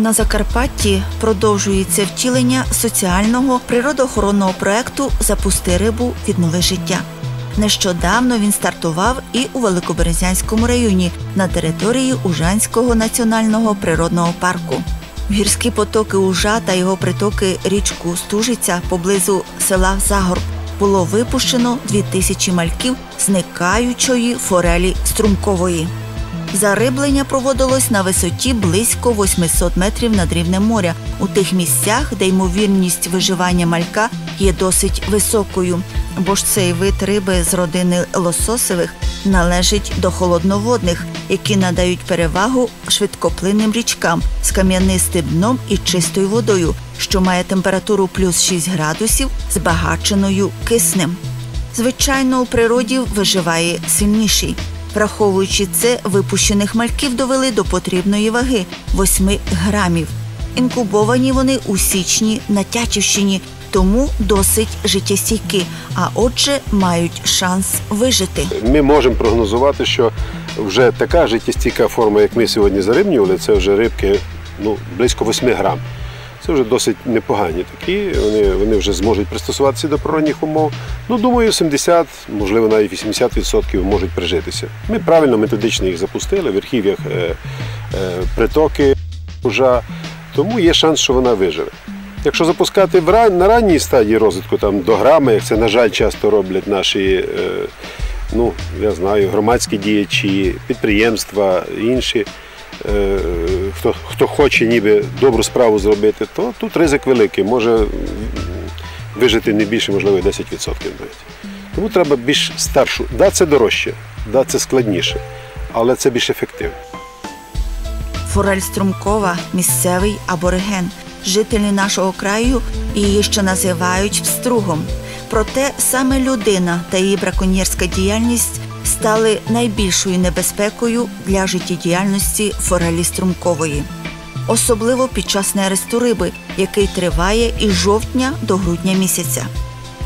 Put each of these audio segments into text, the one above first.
На Закарпатті продовжується втілення соціального природоохоронного проекту Запусти рибу, віднови життя. Нещодавно він стартував і у Великоберезянському районі на території Ужанського національного природного парку. Гірські потоки Ужа та його притоки річку Стужиця поблизу села Загорб було випущено 2000 мальків зникаючої форелі струмкової. Зариблення проводилось на висоті близько 800 метрів над рівнем моря у тих місцях, де ймовірність виживання малька є досить високою, бо ж цей вид риби з родини лососевих належить до холодноводних, які надають перевагу швидкоплинним річкам з кам'янистим дном і чистою водою, що має температуру плюс 6 градусів, збагаченою киснем. Звичайно, у природі виживає сильніший. Враховуючи це, випущених мальків довели до потрібної ваги 8 грамів. Інкубовані вони у січні на Тячівщині, тому досить життєстійкі, а отже, мають шанс вижити. Ми можемо прогнозувати, що вже така життєстійка форма, як ми сьогодні зарибнювали, це вже рибки ну, близько 8 грам. Це вже досить непогані такі. Вони, вони вже зможуть пристосуватися до природних умов. Ну, думаю, 70, можливо, навіть 80% можуть прижитися. Ми правильно методично їх запустили, в верхів'ях е, е, притоки вже, тому є шанс, що вона виживе. Якщо запускати в ран, на ранній стадії розвитку, там до грами, як це, на жаль, часто роблять наші, е, ну, я знаю, громадські діячі, підприємства, інші, хто, хто хоче ніби добру справу зробити, то тут ризик великий, може вижити не більше, можливо, і 10% навіть. Тому треба більш старшу. Да, це дорожче, да, це складніше, але це більш ефективно. Форель струмкова місцевий абориген. Жителі нашого краю її ще називають пстругом. Проте саме людина та її браконьєрська діяльність стали найбільшою небезпекою для життєдіяльності форелі струмкової, особливо під час нересту риби, який триває із жовтня до грудня місяця.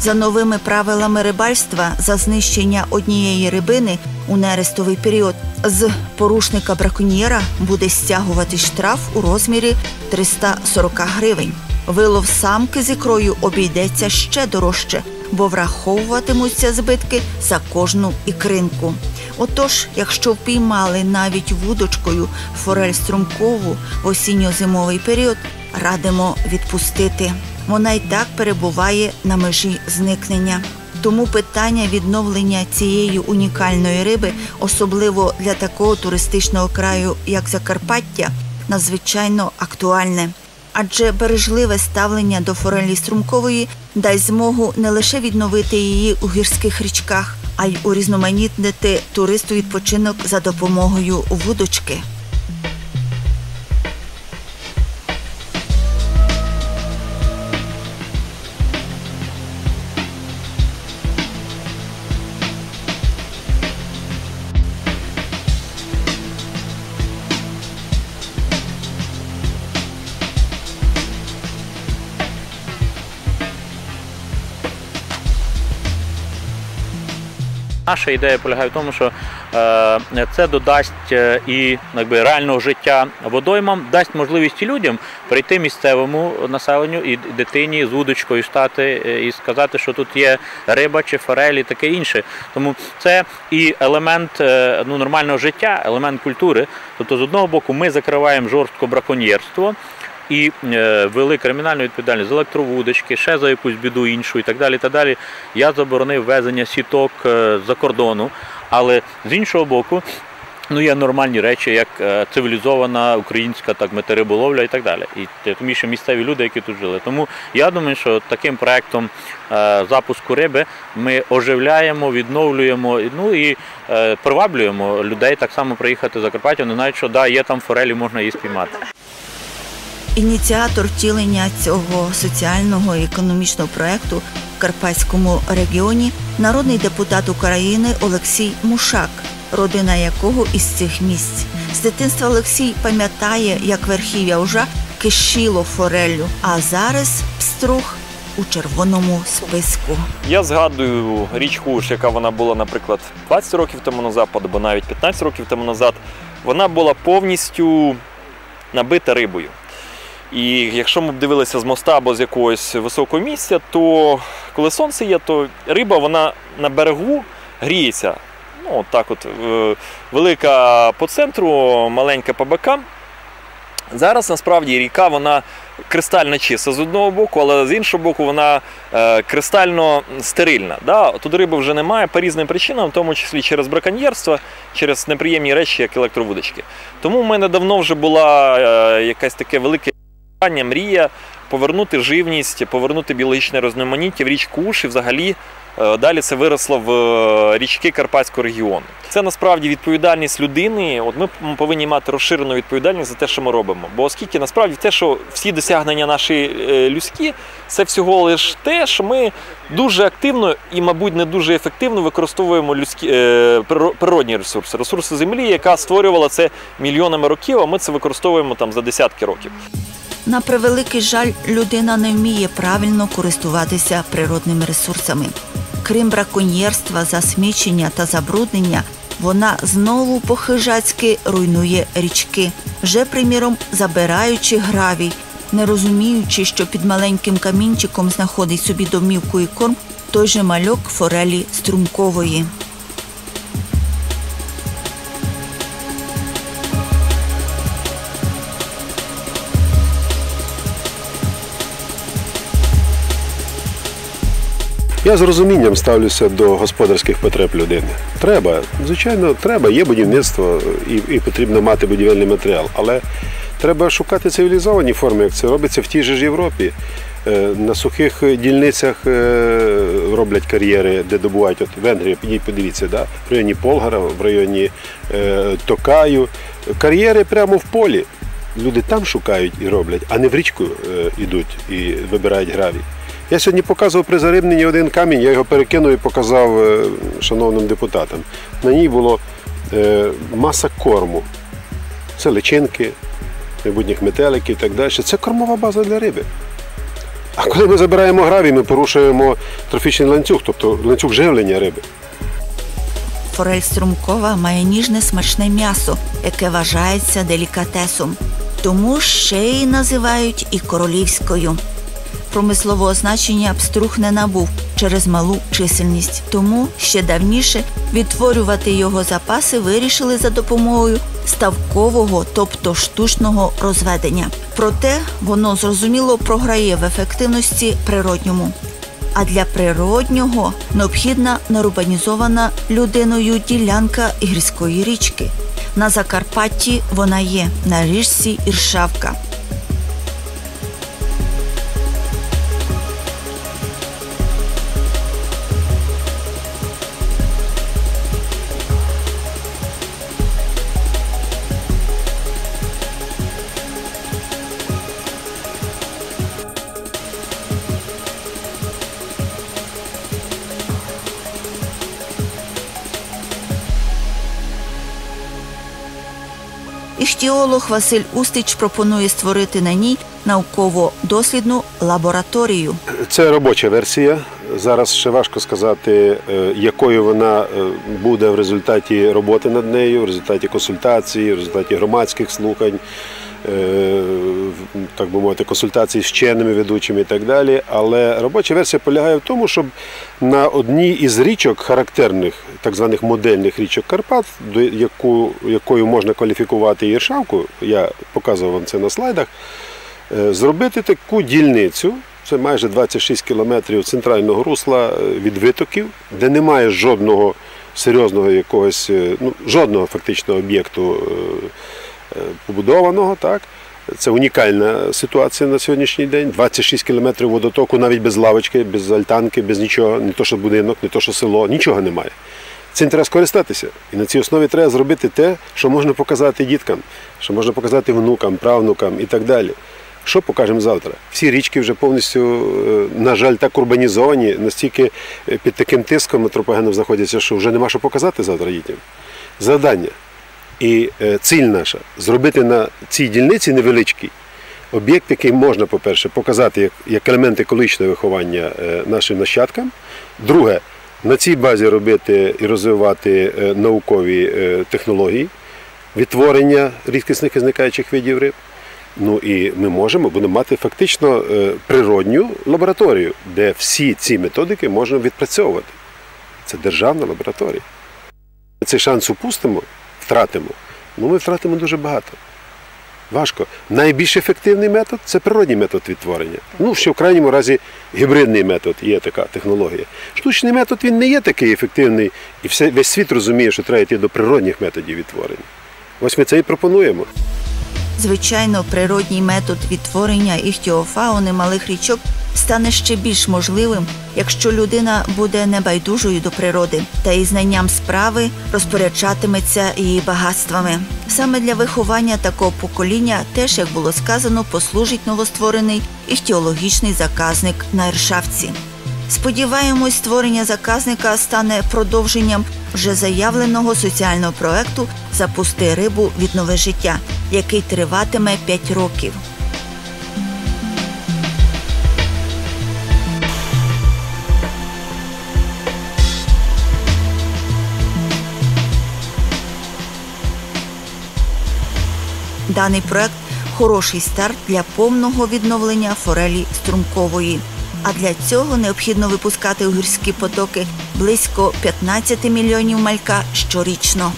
За новими правилами рибальства за знищення однієї рибини у нерестовий період з порушника браконьєра буде стягувати штраф у розмірі 340 гривень. Вилов самки з ікрою обійдеться ще дорожче, бо враховуватимуться збитки за кожну ікринку. Отож, якщо впіймали навіть вудочкою форель струмкову в осінньо-зимовий період, радимо відпустити. Вона й так перебуває на межі зникнення. Тому питання відновлення цієї унікальної риби, особливо для такого туристичного краю, як Закарпаття, надзвичайно актуальне. Адже бережливе ставлення до форелі струмкової дасть змогу не лише відновити її у гірських річках, а й урізноманітнити туристу відпочинок за допомогою вудочки. Наша ідея полягає в тому, що е, це додасть е, і якби, реального життя водоймам, дасть можливість і людям прийти місцевому населенню і дитині з вудочкою стати е, і сказати, що тут є риба чи форель і таке інше. Тому це і елемент ну, нормального життя, елемент культури. Тобто, з одного боку, ми закриваємо жорстко браконьєрство. І е, вели кримінальну відповідальність за електровудочки, ще за якусь біду іншу і так далі. так далі. Я заборонив ввезення сіток е, з-за кордону, але з іншого боку, ну є нормальні речі, як е, цивілізована українська так метариболовля і так далі. І тим більше місцеві люди, які тут жили. Тому я думаю, що таким проектом запуску риби ми оживляємо, відновлюємо, ну і приваблюємо людей так само приїхати в Закарпаття. Вони знають, що да, є там форелі, можна її спіймати. Ініціатор втілення цього соціального і економічного проекту в Карпатському регіоні народний депутат України Олексій Мушак, родина якого із цих місць. З дитинства Олексій пам'ятає, як верхів'я ужа кишіло фореллю, а зараз пструг у червоному списку. Я згадую річку, Уж, яка вона була, наприклад, 20 років тому назад, або навіть 15 років тому назад. Вона була повністю набита рибою. І якщо ми б дивилися з моста або з якогось високого місця, то коли сонце є, то риба вона на берегу гріється. Ну, от так от, е, велика по центру, маленька по бокам. Зараз насправді ріка вона кристально чиста з одного боку, але з іншого боку вона е, кристально стерильна. Да? Тут риби вже немає по різним причинам, в тому числі через браконьєрство, через неприємні речі, як електровудочки. Тому в мене давно вже була е, якась таке велике бажання, мрія повернути живність, повернути біологічне різноманіття в річку Уш і взагалі е, далі це виросло в е, річки Карпатського регіону. Це насправді відповідальність людини. От ми повинні мати розширену відповідальність за те, що ми робимо. Бо оскільки насправді те, що всі досягнення наші е, людські, це всього лише те, що ми дуже активно і, мабуть, не дуже ефективно використовуємо людські природні ресурси, ресурси землі, яка створювала це мільйонами років, а ми це використовуємо там за десятки років. На превеликий жаль, людина не вміє правильно користуватися природними ресурсами. Крім браконьєрства, засмічення та забруднення, вона знову по-хижацьки руйнує річки, вже приміром забираючи гравій, не розуміючи, що під маленьким камінчиком знаходить собі домівку і корм той же мальок форелі струмкової. Я з розумінням ставлюся до господарських потреб людини. Треба, звичайно, треба, є будівництво і, і потрібно мати будівельний матеріал, але треба шукати цивілізовані форми, як це робиться в тій же ж Європі. Е, На сухих дільницях е, роблять кар'єри, де добувають от Венгрія, підіть подивіться, да? в районі Полгара, в районі е, Токаю. Кар'єри прямо в полі. Люди там шукають і роблять, а не в річку йдуть і вибирають гравій. Я сьогодні показував при зарибненні один камінь, я його перекинув і показав е, шановним депутатам. На ній було е, маса корму. Це личинки, майбутніх метеликів і так далі. Це кормова база для риби. А коли ми забираємо гравій, ми порушуємо трофічний ланцюг, тобто ланцюг живлення риби. Форель струмкова має ніжне смачне м'ясо, яке вважається делікатесом. Тому ще й називають і королівською. Промислового значення пструх не набув через малу чисельність. Тому ще давніше відтворювати його запаси вирішили за допомогою ставкового, тобто штучного розведення. Проте воно зрозуміло програє в ефективності природньому. А для природнього необхідна неурбанізована людиною ділянка гірської річки. На Закарпатті вона є на річці Іршавка. Іхтіолог Василь Устич пропонує створити на ній науково-дослідну лабораторію. Це робоча версія. Зараз ще важко сказати, е, якою вона е, буде в результаті роботи над нею, в результаті консультації, в результаті громадських слухань, так би мовити, консультацій з вченими ведучими і так далі. Але робоча версія полягає в тому, щоб на одній із річок характерних, так званих модельних річок Карпат, до яку, якою можна кваліфікувати Іршавку, я показував вам це на слайдах. Е, зробити таку дільницю, це майже 26 кілометрів центрального русла е, від витоків, де немає жодного серйозного якогось, е, ну, жодного фактично об'єкту е, е, побудованого. Так? Це унікальна ситуація на сьогоднішній день. 26 кілометрів водотоку, навіть без лавочки, без альтанки, без нічого, не то що будинок, не то що село, нічого немає. Цим треба скористатися. І на цій основі треба зробити те, що можна показати діткам, що можна показати внукам, правнукам і так далі. Що покажемо завтра? Всі річки вже повністю, е, на жаль, так урбанізовані, настільки е, під таким тиском антропогеном знаходяться, що вже нема що показати завтра дітям. Завдання і е, ціль наша зробити на цій дільниці невеличкий об'єкт, який можна, по-перше, показати як, як елемент екологічного виховання е, нашим нащадкам. Друге, на цій базі робити і розвивати е, наукові технології, відтворення рідкісних і зникаючих видів риб. Ну і ми можемо будемо мати фактично природню лабораторію, де всі ці методики можна відпрацьовувати. Це державна лабораторія. Цей шанс упустимо, втратимо. Ну, ми втратимо дуже багато. Важко. Найбільш ефективний метод це природній метод відтворення. Ну, ще в крайньому разі гібридний метод є така технологія. Штучний метод він не є такий ефективний, і все, весь світ розуміє, що треба йти до природних методів відтворення. Ось ми це і пропонуємо. Звичайно, природній метод відтворення іхтіофауни малих річок стане ще більш можливим, якщо людина буде небайдужою до природи та із знанням справи розпоряджатиметься її багатствами. Саме для виховання такого покоління теж, як було сказано, послужить новостворений іхтіологічний заказник на Іршавці. Сподіваємось, створення заказника стане продовженням вже заявленого соціального проекту Запусти рибу від нове життя, який триватиме 5 років. Даний проект хороший старт для повного відновлення форелі струмкової. А для цього необхідно випускати у гірські потоки близько 15 мільйонів малька щорічно.